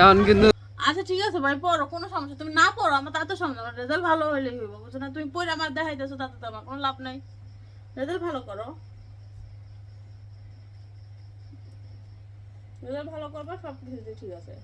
এখন কিন্তু আচ্ছা ঠিক আছে ভাই, পড়ো, কোনো সমস্যা তুমি না পড়ো, আমার তাতে সমস্যা রেজাল্ট ভালো হইব, বুঝছ না? তুমি পড়ে আমার তাতে তো আমার কোনো লাভ নাই। রেজাল্ট ভালো করো। রেজাল্ট ভালো করবা সব ঠিক আছে।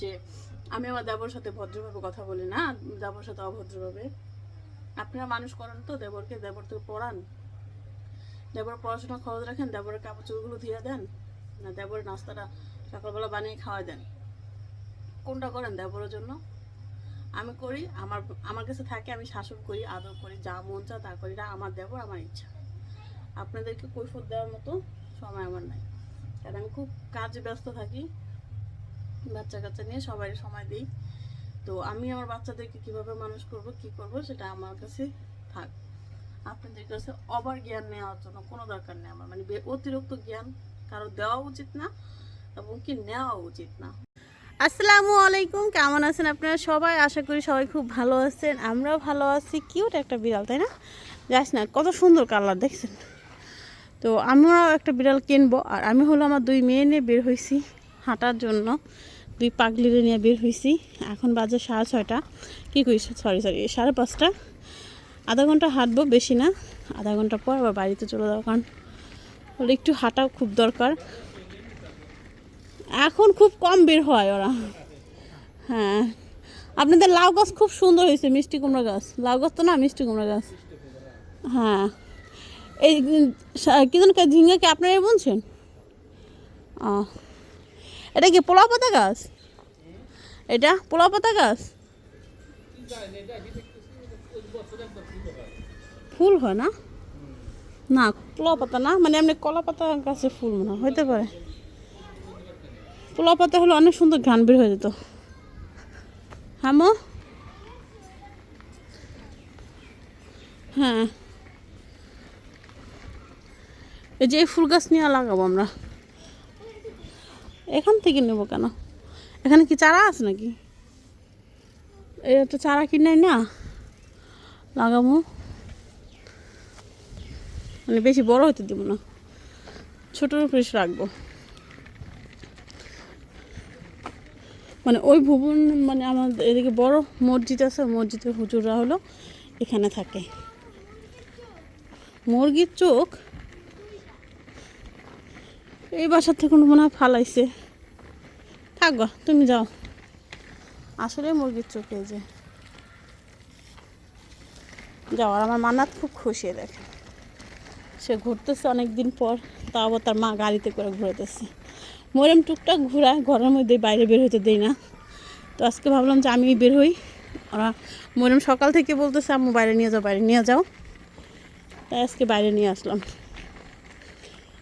যে, আমি আমার দেবর সাথে ভদ্রভাবে কথা বলি না, দেবর সাথে অভদ্রভাবে। আপনারা মানুষ করেন তো, দেবরকে, দেবর থেকে পড়ান। দেবর পড়াশোনা খরচ রাখেন, দেবরের কাপড় চোপড়গুলো ধুয়ে দেন, না দেবরের নাস্তাটা সকালবেলা বানিয়ে খাওয়া দেন। কোনটা করেন দেবরের জন্য? আমি করি, আমার আমার কাছে থাকে, আমি শাসন করি, আদর করি, যা মন চা তা করি আমার দেবর, আমার ইচ্ছা। আপনাদেরকে কৈফত দেওয়ার মতো সময় আমার নাই। কারণ আমি খুব কাজে ব্যস্ত থাকি, বাচ্চা কাচ্চা নিয়ে সবাই সময় দিই। তো আমি আমার বাচ্চাদেরকে কীভাবে মানুষ করব, কি করব, সেটা আমার কাছে থাক। আপনাদের কাছে অবার জ্ঞান নেওয়ার জন্য কোনো দরকার নেই আমার। মানে অতিরিক্ত জ্ঞান কারও দেওয়া উচিত না, এবং কি নেওয়া উচিত না। আসসালামু আলাইকুম, কেমন আছেন আপনারা সবাই? আশা করি সবাই খুব ভালো আছেন, আমরাও ভালো আছি। কিউট একটা বিড়াল, তাই না? যাস না, কত সুন্দর কালার, দেখছেন? তো আমরাও একটা বিড়াল কিনবো, আর আমি হলো আমার দুই মেয়ে নিয়ে বের হয়েছি হাঁটার জন্য। দুই পাগলিরে নিয়ে বের হয়েছি এখন বাজে সাড়ে ছয়টা। কী করিস সরি সরি সাড়ে পাঁচটা। আধা ঘণ্টা হাঁটবো, বেশি না। আধা ঘণ্টা পর আবার বাড়িতে চলে যাব, কারণ একটু হাঁটাও খুব দরকার। এখন খুব কম বের হয় ওরা। হ্যাঁ। আপনাদের লাউ গাছ খুব সুন্দর হয়েছে, মিষ্টি কুমড়া গাছ। লাউ গাছ তো না, মিষ্টি কুমড়া গাছ। হ্যাঁ। এই কি যেন ঝিঙ্গাকে আপনারা বলছেন ও এটা কি পোলা পাতা গাছ? এটা পোলা পাতা গাছ? ফুল হয় না? না পোলা পাতা না মানে এমনি কলা পাতা গাছে ফুল মনে হইতে পারে। পোলা পাতা হলে অনেক সুন্দর গান বের হয়ে যেত। হামো? হ্যাঁ। এই যে এই ফুল গাছ নিয়ে লাগাবো আমরা। এখান থেকে নেব কেন? এখানে কি চারা আছে নাকি? এটা তো চারা কিনাই না? লাগাবো। মানে বেশি বড় হতে দেবো না। ছোটোর উপরে রাখব। মানে ওই ভুবন মানে আমাদের এদিকে বড় মসজিদ আছে, মসজিদের হুজুররা হলো এখানে থাকে। মুরগির চোখ এই বাসার থেকে কোনো মনে হয় ফালাইছে। থাকবা তুমি যাও। আসলে মুরগির চোখ এই যে। যাও, আর আমার মানাত খুব খুশি দেখে সে ঘুরতেছে অনেক দিন পর, তাও আবার তার মা গাড়িতে করে ঘুরাতেছে মরেম টুকটাক ঘোরায় ঘরের মধ্যে বাইরে বের হতে দেই না। তো আজকে ভাবলাম যে আমি বের হই। ওরা মরেম সকাল থেকে বলতেছে, আম্মু বাইরে নিয়ে যাও, বাইরে নিয়ে যাও। তাই আজকে বাইরে নিয়ে আসলাম।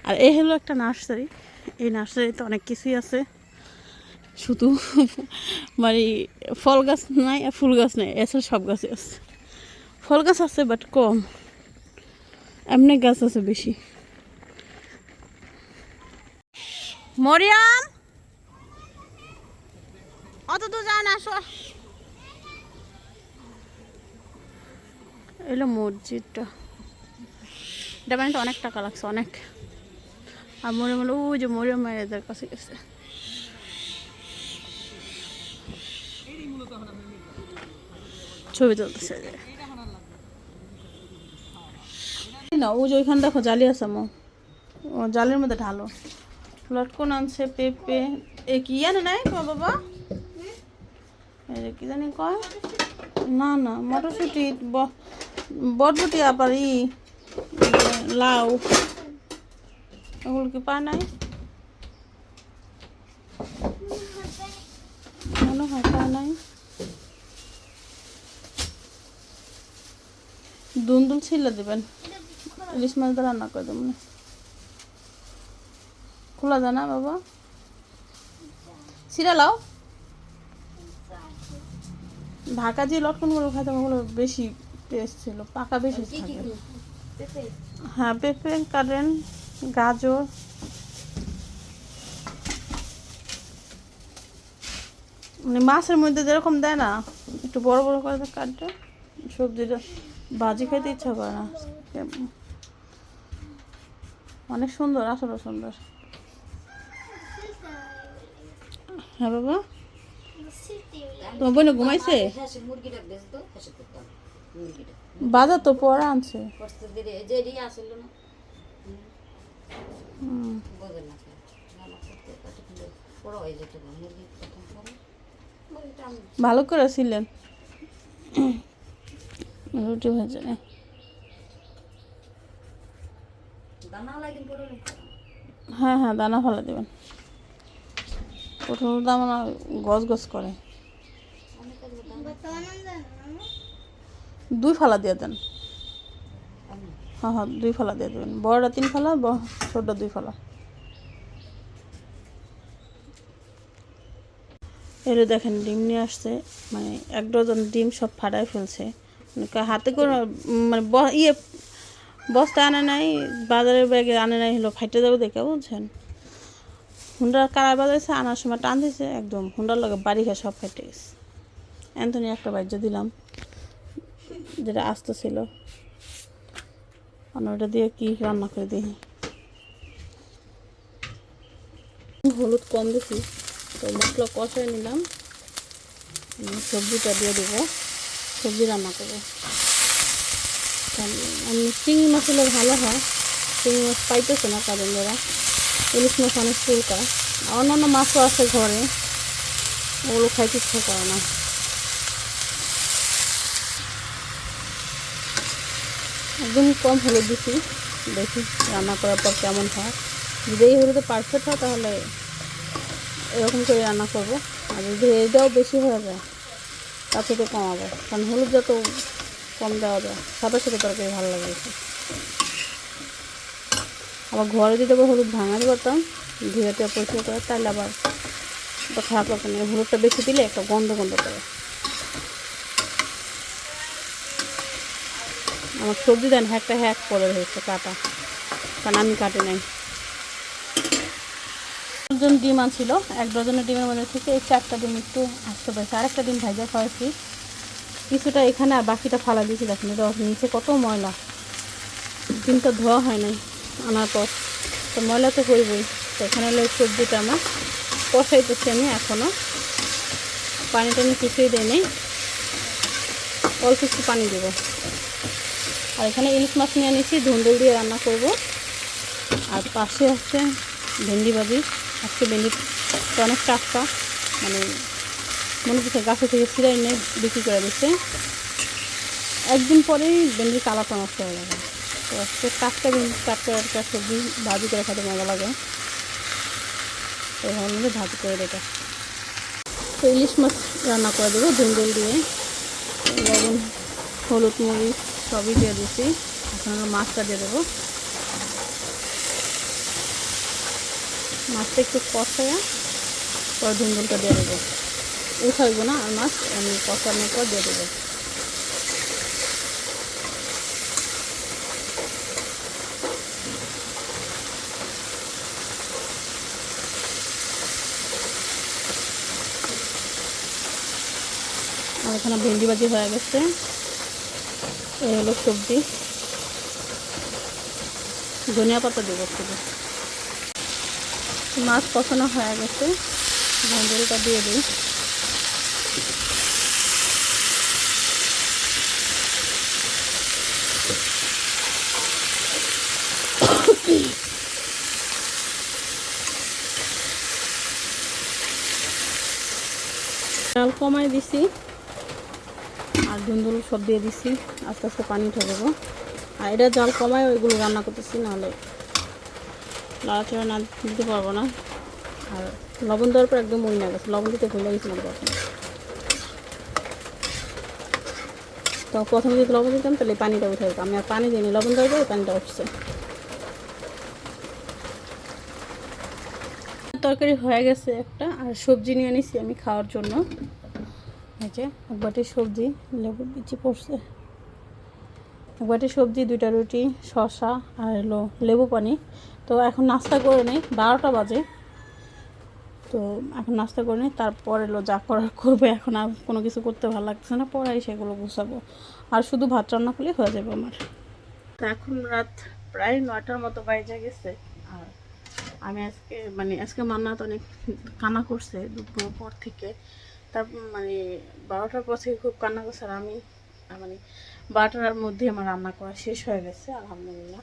আর এ হলো একটা নার্সারি। এই নার্সারিতে অনেক কিছুই আছে। শুধু মানে ফল গাছ নাই আর ফুল গাছ নাই, এছাড়া সব গাছই আছে। ফল গাছ আছে, বাট কম। এমনি গাছ আছে বেশি। মরিয়াম? অত তো যান আসো এলো মসজিদটা। এটা অনেক টাকা লাগছে, অনেক। আর মরিয়াম হলো ওই যে মরিয়াম মায়েদের কাছে গেছে। ছবি তুলতেছে। না ও যে ওইখানে দেখো, জালি আছে, মো। জালের মধ্যে ঢালো। লটকন আনছে পেঁপে। এ কি জানে নাই তো বাবা? কি জানি কয়? না না, মটরশুঁটি, ব- বরবটি আবার ই, লাউ। এগুলো কি পায় নাই? মনে হয় পায় নাই। দুন্দুল ছিলে দেবেন। ইলিশ মাছ রান্না করে দেবেন খোলা যায় না বাবা? সিরা লাও। ঢাকা যে লটকনগুলো খাইতাম ওগুলো বেশি টেস্ট ছিল পাকা বেশি থাকে। হ্যাঁ পেঁপে কাটেন গাজর। মানে মাছের মধ্যে যেরকম দেয় না একটু বড় বড় করে কাটতে সবজিটা ভাজি খেতে ইচ্ছা করে না। অনেক সুন্দর আসলে সুন্দর। হ্যাঁ বাবা। তোমার বোন ঘুমাইছে? বাজার তো পরে আনছে। হয়ে ভালো করে ছিলেন। রুটি ভেজে পড়ে নেই হ্যাঁ হ্যাঁ দানা ফেলা দেবেন। প্রথমত আমার গজ গজ করে। দুই ফালা দিয়ে দেন। হ্যাঁ হ্যাঁ দুই ফালা দিয়ে দেবেন। বড়টা তিন ফালা ছোটটা দুই ফালা। এর দেখেন, ডিম নিয়ে আসছে। মানে এক ডজন ডিম সব ফাটাই ফেলছে। মানে হাতে করে মানে ইয়ে বস্তা আনে নাই, বাজারের ব্যাগে আনে নাই, হলো ফাইটে যাবে দেখে, বুঝছেন? হুন্ডার কারা বাজাইছে আনার সময় টান দিয়েছে, একদম হুন্ডার লগে বাড়ি খেয়ে সব ফেটে গেছে। অ্যান্থনি একটা বাজ্য দিলাম, যেটা আস্ত ছিল। ওটা দিয়ে কি রান্না করে দিই হলুদ কম দিছি, তো মশলা কষাই নিলাম। সবজিটা দিয়ে দেবো, সবজি রান্না করব। আমি চিংড়ি মাছ হলে ভালো হয়, চিংড়ি মাছ পাইতেছে না কারণ ওরা। ইলিশ মাছ অনেক চুলকা। অন্যান্য মাছও আছে ঘরে। ওগুলো খাইতে ইচ্ছা করে না। একদম কম হলুদ দিছি। দেখি রান্না করার পর কেমন হয়। যদি এই হলুদে পারফেক্ট হয়, তাহলে এরকম করে রান্না করব। আর যদি এটাও বেশি হয়ে যায়, তার থেকে কমাবো। কারণ হলুদ যত কম দেওয়া যায় সাথে সাথে তরকারি ভালো লাগে আবার ঘরে যদি আবার হলুদ ভাঙাতে পারতাম ধুয়েতে পরিষ্কার করে, তাহলে আবার খারাপ লাগতো না। হলুদটা বেশি দিলে একটা গন্ধ গন্ধ করে। আমার সবজি দেন একটা হ্যাক পরে হয়েছে কাটা। কারণ আমি কাটি নাই। ডজন ডিম আনছিল, এক ডজনের ডিমের মধ্যে থেকে এই চারটা ডিম একটু আসতে পারছে আরেকটা ডিম ভাজা খাওয়াছি কিছুটা এখানে আর বাকিটা ফালা দিয়েছি, দেখেন নিচে কত ময়লা। ডিমটা ধোয়া হয় নাই। আনার পর। তো ময়লা তো করবই তো এখানে হলো সবজিটা আমার। কষাইতেছি আমি এখনও পানি টানি কিছুই দেয় নেই। অল্প একটু পানি দেবো। আর এখানে ইলিশ মাছ নিয়ে নিয়েছি ধুন্দুল দিয়ে রান্না করব। আর পাশে হচ্ছে ভেন্ডি ভাজি। আজকে ভেন্ডি অনেক টাটকা। মানে মনে হচ্ছে গাছে থেকে ছিঁড়ে এনে বিক্রি করে দিচ্ছে। একদিন পরেই ভেন্ডির কালারটা নষ্ট হয়ে যাবে। তো আজকে টাটকা ভেন্ডি টাটকা একটা সবজি ভাজি করে খেতে মজা লাগে। তো ভাবলাম ভাজি করে দেবে তো ইলিশ মাছ রান্না করে দেবো ধুন্দুল দিয়ে। লবণ, হলুদ মরিচ সবই দিয়ে দিচ্ছি। এখন আমরা মাছটা দিয়ে দেবো। মাছটা একটু কষায় পর ধুন্দুলটা দিয়ে দেবো। উঠাইবো না আর মাছ, আমি কষানোর পর দিয়ে দেবো। এখানে ভেন্ডি ভাজি হয়ে গেছে। এই হলো সবজি। ধনিয়া পাতা দেবো শুধু মাছ কষানো হয়ে গেছে। ভেন্ডেলটা দিয়ে দিই। কমাই দিছি। আর ধুন্দুল সব দিয়ে দিছি। আস্তে আস্তে পানি উঠে দেবো আর এটা জাল কমায় ওইগুলো রান্না করতেছি, নাহলে লাড়াচাড়া না দিতে পারব না। আর লবণ দেওয়ার পর একদম মনে গেছে। লবণ দিতে ভুলে গেছিলাম তখন তো প্রথমে যদি লবণ দিতাম, তাহলে পানিটা উঠে যেত। আমি আর পানি দিইনি, লবণ দেওয়ার পর পানিটা উঠছে। তরকারি হয়ে গেছে একটা, আর সবজি নিয়ে নিছি আমি খাওয়ার জন্য। এই এক সবজি, লেবু, বিচি পড়ছে। এক বাটি সবজি, দুইটা রুটি, শসা আর হলো লেবু পানি। তো এখন নাস্তা করে নিই, বারোটা বাজে। তো এখন নাস্তা করে নিই, তারপর এলো যা করার করব। এখন আর কোনো কিছু করতে ভালো লাগছে না, পরে সেগুলো গুছাবো। আর শুধু ভাত রান্না করলেই হয়ে যাবে আমার। তো এখন রাত প্রায় নয়টার মতো বাইরে গেছে। আর আমি আজকে মানে আজকে মান্নাত অনেক কানা করছে দুপুর পর থেকে। তার মানে বারোটার পর থেকে খুব কান্না করছে আর আমি মানে বারোটার মধ্যে আমার রান্না করা শেষ হয়ে গেছে, আলহামদুলিল্লাহ।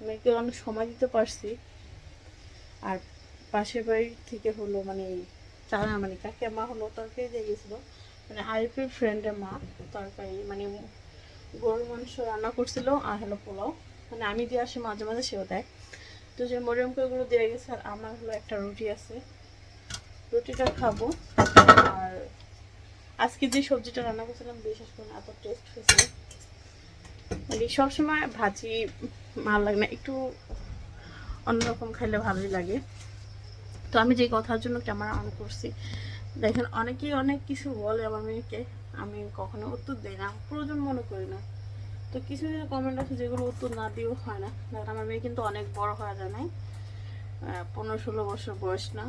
আমি একে অনেক সময় দিতে পারছি। আর পাশের বাড়ি থেকে হলো মানে চারা মানে কাকে মা হলো তরকারি দিয়ে গেছিল। মানে আরিফের ফ্রেন্ডের মা তরকারি মানে গরুর মাংস রান্না করছিল আর হলো পোলাও। মানে আমি দিয়ে আসি মাঝে মাঝে, সেও দেয়। তো যে মরিয়মকে ওগুলো দিয়ে গেছে আর আমার হলো একটা রুটি আছে। রুটিটা খাব। আজকে যে সবজিটা রান্না করছিলাম বিশেষ করে এত টেস্ট হয়েছে। মানে সবসময় ভাজি ভালো লাগে না, একটু অন্যরকম খাইলে ভালোই লাগে। তো আমি যে কথার জন্য ক্যামেরা অন করছি, দেখেন অনেকেই অনেক কিছু বলে আমার মেয়েকে, আমি কখনো উত্তর দিই না, প্রয়োজন মনে করি না। তো কিছু কিছু কমেন্ট আছে যেগুলো উত্তর না দিয়েও হয় না। দেখেন আমার মেয়ে কিন্তু অনেক বড় হয়ে যায় নাই। পনেরো ষোলো বছর বয়স না।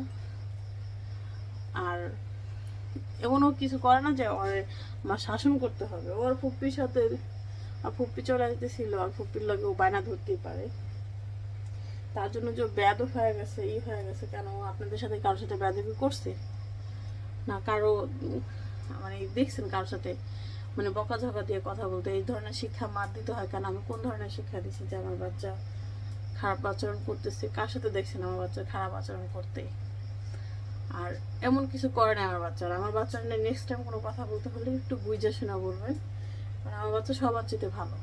আর এমনও কিছু করে না যে ওর আমার শাসন করতে হবে। ওর ফুপ্পির সাথে আর ফুপ্পি চলে যেতেছিল আর ফুপ্পির লগে ও বায়না ধরতেই পারে। তার জন্য যে ব্যাদ হয়ে গেছে, ই হয়ে গেছে, কেন আপনাদের সাথে কারোর সাথে ব্যাদবি করছে? না, কারও মানে দেখছেন কারোর সাথে? মানে বকাঝকা দিয়ে কথা বলতে, এই ধরনের শিক্ষা মার দিতে হয় কেন? আমি কোন ধরনের শিক্ষা দিচ্ছি যে আমার বাচ্চা খারাপ আচরণ করতেছে? কার সাথে দেখছেন আমার বাচ্চা খারাপ আচরণ করতে? আর এমন কিছু করে না আমার বাচ্চারা। আমার বাচ্চা নেক্সট টাইম কোনো কথা বলতে হলে একটু বুঝে শোনা বলবেন। কারণ আমার বাচ্চা সবার চেয়ে ভালো।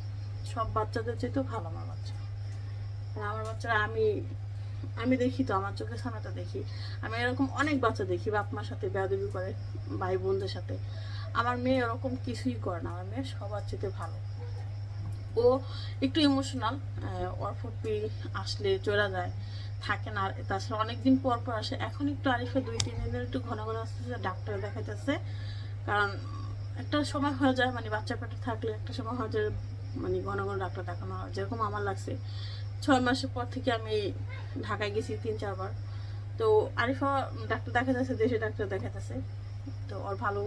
সব বাচ্চাদের চেয়েও ভালো আমার বাচ্চা। আমার বাচ্চারা আমি আমি দেখি তো, আমার চোখের সামনে তো দেখি। আমি এরকম অনেক বাচ্চা দেখি, বাপ মার সাথে বেয়াদবি করে ভাই বোনদের সাথে। আমার মেয়ে এরকম কিছুই করে না। আমার মেয়ে সবার চেয়ে ভালো। ও একটু ইমোশনাল ওর আসলে চলে যায়। থাকে না। আর তাছাড়া অনেকদিন পর পর আসে। এখন একটু আরিফে দুই, তিন দিনের একটু ঘন ঘন আসতেছে, ডাক্তার দেখাইতেছে। কারণ একটা সময় হয়ে যায় মানে বাচ্চা পেটে থাকলে একটা সময় হয় যে মানে ঘন ঘন ডাক্তার দেখানো হয়। যেরকম আমার লাগছে। ছয় মাসের পর থেকে আমি ঢাকায় গেছি তিন, চারবার। তো আরিফা ডাক্তার দেখাতেছে দেশে ডাক্তার দেখাতেছে তো ওর ভালো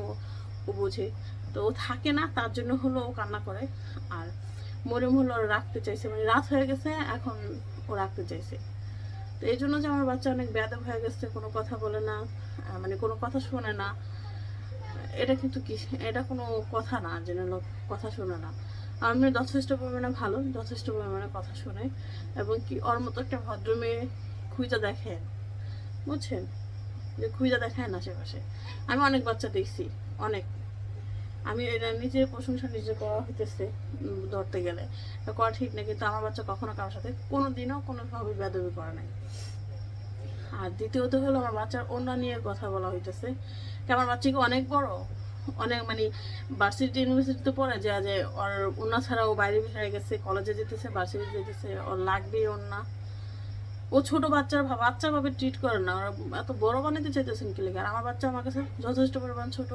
ও বোঝে। তো ও থাকে না, তার জন্য হলো ও কান্না করে। আর মরিম হলো রাখতে চাইছে। মানে রাত হয়ে গেছে, এখন ও রাখতে চাইছে। তো এই জন্য যে আমার বাচ্চা অনেক ব্যাধব হয়ে গেছে, কোনো কথা বলে না মানে কোনো কথা শোনে না। এটা কিন্তু কি, এটা কোনো কথা না যে লোক কথা শোনে না। আমি যথেষ্ট পরিমাণে ভালো, যথেষ্ট পরিমাণে কথা শোনে, এবং কি ওর মতো একটা ভদ্র মেয়ে খুঁজে দেখে, বুঝছেন? যে খুঁজে দেখায় না আশেপাশে। আমি অনেক বাচ্চা দেখছি, অনেক। আমি এটা নিজের প্রশংসা নিজে করা হইতেছে ধরতে গেলে। করা ঠিক না, কিন্তু আমার বাচ্চা কখনো কারোর সাথে কোনো দিনও কোনোভাবে বেদবি করে নাই। আর দ্বিতীয়ত হলো আমার বাচ্চার অন্য নিয়ে কথা বলা হইতেছে। আমার বাচ্চা কি অনেক বড়? অনেক মানে ভার্সিটি ইউনিভার্সিটিতে পড়ে, যে যে ওর অন্য ছাড়াও বাইরে বেরিয়ে গেছে কলেজে যেতেছে ভার্সিটি যেতেছে, ওর লাগবেই অন্য ও ছোট বাচ্চার বাচ্চা ভাবে ট্রিট করে না, ওরা এত বড় বানাতে চাইতেছেন কি লেগে? আর আমার বাচ্চা আমার কাছে যথেষ্ট পরিমাণ ছোট।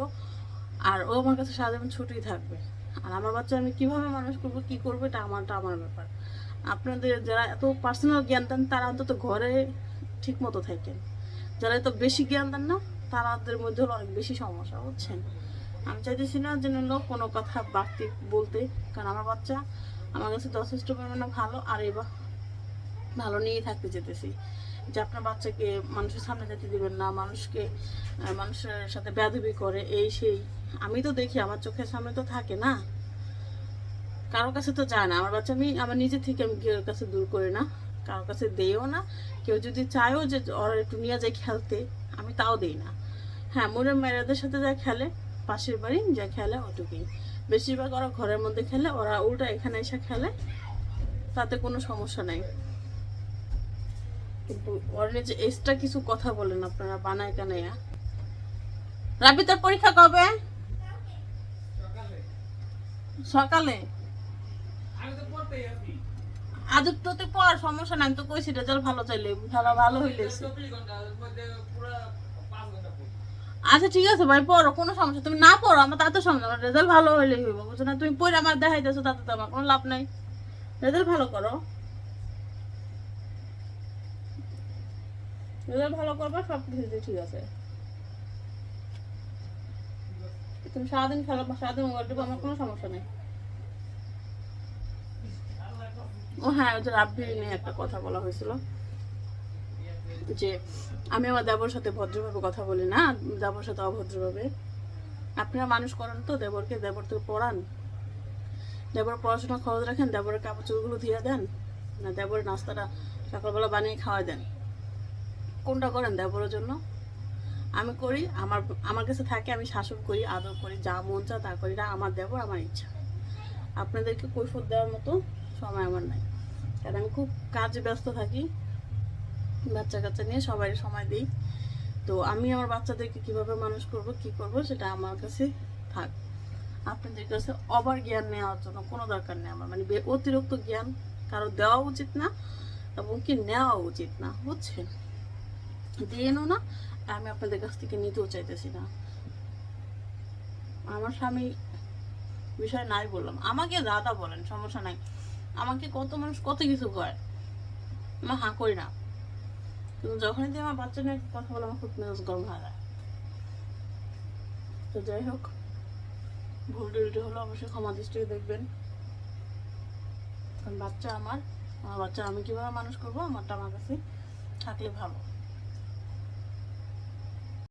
আর ও আমার কাছে সারা জীবন থাকবে। আর আমার বাচ্চা আমি কীভাবে মানুষ করব, কি করব, এটা আমারটা আমার ব্যাপার। আপনাদের যারা এত পার্সোনাল জ্ঞান দেন, তারা অন্তত ঘরে ঠিক মতো থাকেন। যারা এত বেশি জ্ঞান দেন না তাদের মধ্যে হলো অনেক বেশি সমস্যা, বুঝছেন? আমি চাইতেছি না যেন লোক কোনো কথা বাড়তি বলতে, কারণ আমার বাচ্চা আমার কাছে যথেষ্ট পরিমাণে ভালো, আর এবার ভালো নিয়েই থাকতে যেতেছি যে আপনার বাচ্চাকে মানুষের সামনে যেতে দিবেন না, মানুষকে মানুষের সাথে ব্যাধবি করে, এই সেই। আমি তো দেখি আমার চোখের সামনে তো থাকে না। কারোর কাছে তো যায় না। আমার বাচ্চা, আমি, আমার নিজে থেকে আমি কেউ কাছে দূর করি না। কারোর কাছে দেও না। কেউ যদি চায়ও যে ওরা একটু নিয়ে যায় খেলতে, আমি তাও দেই না। হ্যাঁ মোরের মেয়েরাদের সাথে যা খেলে, পাশের বাড়ি যা খেলে ওটুকুই। বেশিরভাগ ওরা ঘরের মধ্যে খেলে, ওরা উল্টা এখানে এসে খেলে, তাতে কোনো সমস্যা নেই। কিন্তু যে এক্সট্রা কিছু কথা বলেন আপনারা, বানায় পরীক্ষা কবে? সকালে। আজ তো তুই পড়, সমস্যা নাই তো কইছি রেজাল্ট ভালো চাইলে ভালো ভালো হইলে। আচ্ছা ঠিক আছে ভাই, পড়ো, কোনো সমস্যা, তুমি না পড়ো, আমার তাতে সমস্যা রেজাল্ট ভালো হইলে হইব, বুঝছ না? তুমি পড়ে আমার দেখাইতেছো, তাতে তো আমার কোনো লাভ নাই। রেজাল্ট ভালো করো। রেজাল্ট ভালো করবা সব কিছু ঠিক আছে। তুমি সারাদিন খেলো, সারাদিন মোবাইল টিপো, আমার কোনো সমস্যা নেই। ও হ্যাঁ ওই যে রাব্বি নিয়ে একটা কথা বলা হয়েছিল, যে আমি আমার দেবর সাথে ভদ্রভাবে কথা বলি না, দেবর সাথে অভদ্রভাবে। আপনারা মানুষ করেন তো, দেবরকে, দেবর থেকে পড়ান। দেবর পড়াশোনা খরচ রাখেন, দেবরের কাপড় চোপড়গুলো ধুয়ে দেন, না দেবরের নাস্তাটা সকালবেলা বানিয়ে খাওয়া দেন। কোনটা করেন দেবরের জন্য? আমি করি, আমার আমার কাছে থাকে, আমি শাসন করি, আদর করি, যা মন চা তা করি এটা আমার দেবর আমার ইচ্ছা। আপনাদেরকে কৈফত দেওয়ার মতো সময় আমার নাই। কারণ আমি খুব কাজে ব্যস্ত থাকি, বাচ্চা কাচ্চা নিয়ে সবাই সময় দিই। তো আমি আমার বাচ্চাদেরকে কীভাবে মানুষ করব, কি করব, সেটা আমার কাছে থাক। আপনাদের কাছে অবার জ্ঞান নেওয়ার জন্য কোনো দরকার নেই আমার। মানে অতিরিক্ত জ্ঞান কারও দেওয়া উচিত না, এবং কি নেওয়া উচিত না, বুঝছেন? দিয়েনও না, আমি আপনাদের কাছ থেকে নিতেও চাইতেছি না। আমার স্বামী বিষয় নাই বললাম। আমাকে দাদা বলেন, সমস্যা নাই। আমাকে কত মানুষ কত কিছু করে আমি হাঁ করি না। কিন্তু যখনই দিয়ে আমার বাচ্চা নিয়ে কথা বলে, আমার খুব মেজাজ গরম হয়ে তো যাই হোক, ভুল টুলটি হলো অবশ্যই ক্ষমা দৃষ্টিতে দেখবেন। কারণ বাচ্চা আমার আমার বাচ্চা আমি কীভাবে মানুষ করব, আমারটা আমার কাছে থাকলে ভালো।